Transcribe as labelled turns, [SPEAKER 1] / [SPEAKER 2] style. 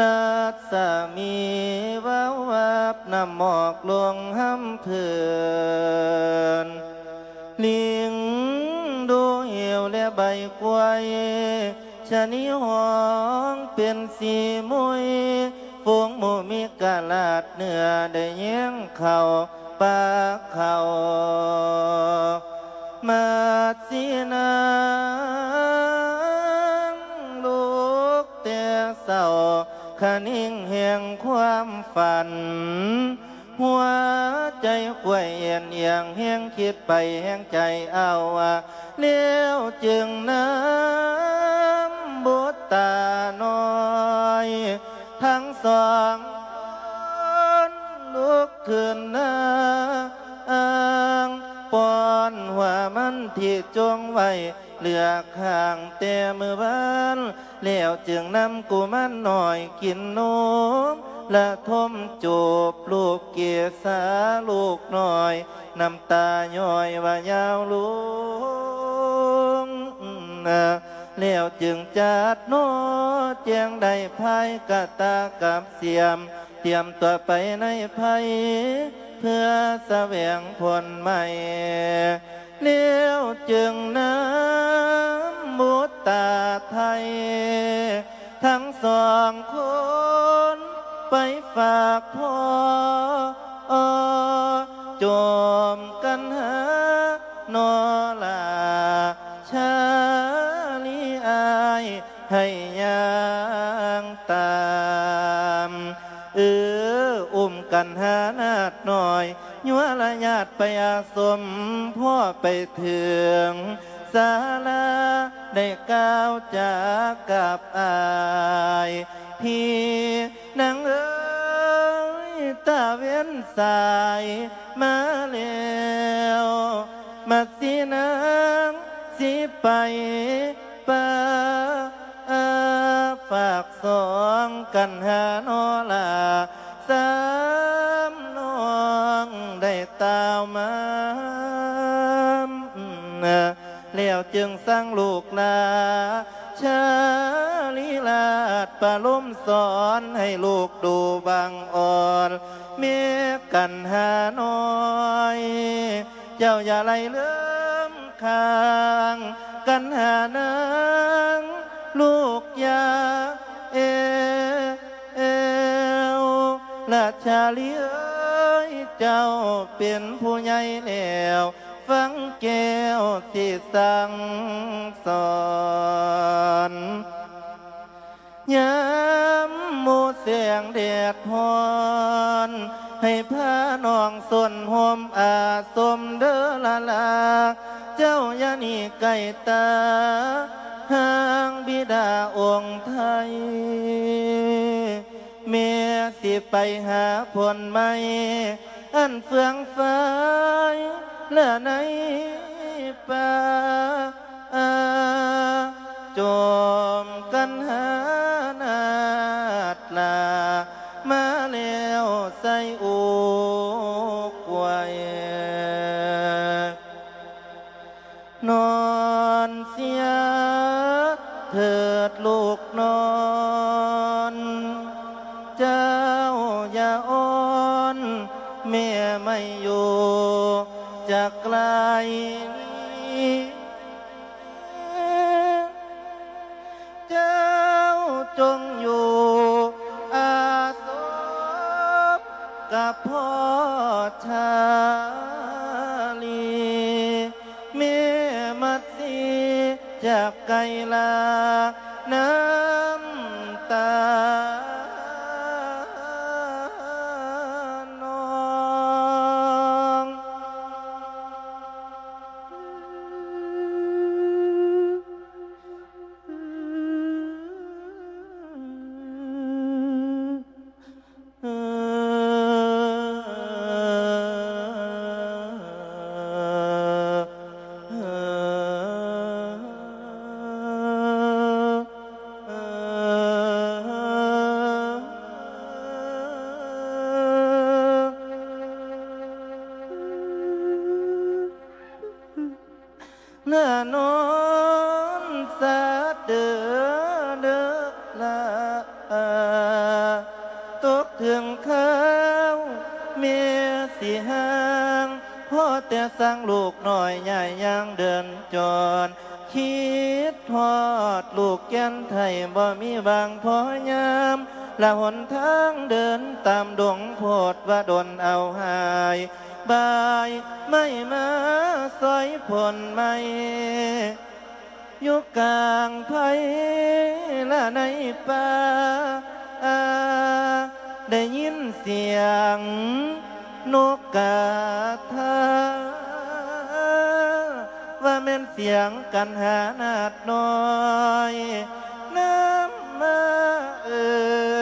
[SPEAKER 1] วาสมีววาบนำหมอกลวงห้ำเพื่อนลิงดูเหี่ยวและใบกวยชะนีห้องเป็นสีมุยฝูงหมูมีกาลาดเนื้อได้เยี่ยงเขาปากเขา มาสีนา คนิ่งแห่งความฝัน หัวใจกวยเอียนเอียงแห่งคิดไปแห่งใจเอาว่าเลี้ยวจึงน้ำบุตตาน้อย ทั้งสองนลุกขึ้นน้างปอนหัวมันที่จงไว้เหลือข้างแต่มือบ้าน แล้วจึงนำกูมันหน่อยกินนมและทมจูบลูกเกียสาลูกหน้อยน้ำตาย้อยว่ายาวลุงแล้วจึงจัดโนแจงได้พายกะตากับเสียม เตรียมตัวไปในภัยเพื่อแสวงผลใหม่เลี้ยวจึงน้ ฝากพ่อจมกันหานอลาชาลีอายให้ยางตามเอออุ้มกันหานาดหน่อยยัวละญาติไปอาสมพ่อไปถึงศาลาได้ก้าวจากกับอาย พี่นางเอ้ย ตาเว้นสายมาแล้วมาสินางสิไปป่าฝากสองกันหานอลาสามน้องได้ตาวมาแล้วจึงสร้างลูกลา ชาลีลาดปาล้มสอนให้ลูกดูบางอ่อนเมียกันหาน้อย เจ้าอย่าไล่เลื่อมข้างกันหานางลูกยาเอเอวราชาลีเอ้ยเจ้าเป็นผู้ใหญ่แล้ว ฟังแก้วที่สั่งสอนยามมูเสียงเดียดพร ให้พาน้องส่วนหมอาสมเดอละลา เจ้ายานีไก่ตาห่างบิดาองค์ไทย เมียสิไปหาผลไม่ อันเฟืองฟ้า และในป่าจมกันหานาดลามาแล้วใส่อูกไว้นอนเสียเถิดลูกนอนเจ้าอย่าอ่อนแม่ไม่อยู่ จากไกล เจ้าจงอยู่อาสมกับ เนื้อนอนสาเดือเดือละตกถึงข้าวเมียสีหางพ่อแต่สร้างลูกหน่อยใหญ่ยังเดินจรคิดทอดลูกแก่นไทยบ่มีบางพอยามละหนทางเดินตามดวงโพดว่าดนเอาหาย บายไม่มาซอยผลไม่อยู่กลางไพละในป่าได้ยินเสียง นกกาทาว่าแม่นเสียงกันหานาดน้อย น้ำมาเอินเมอยู่เด้อ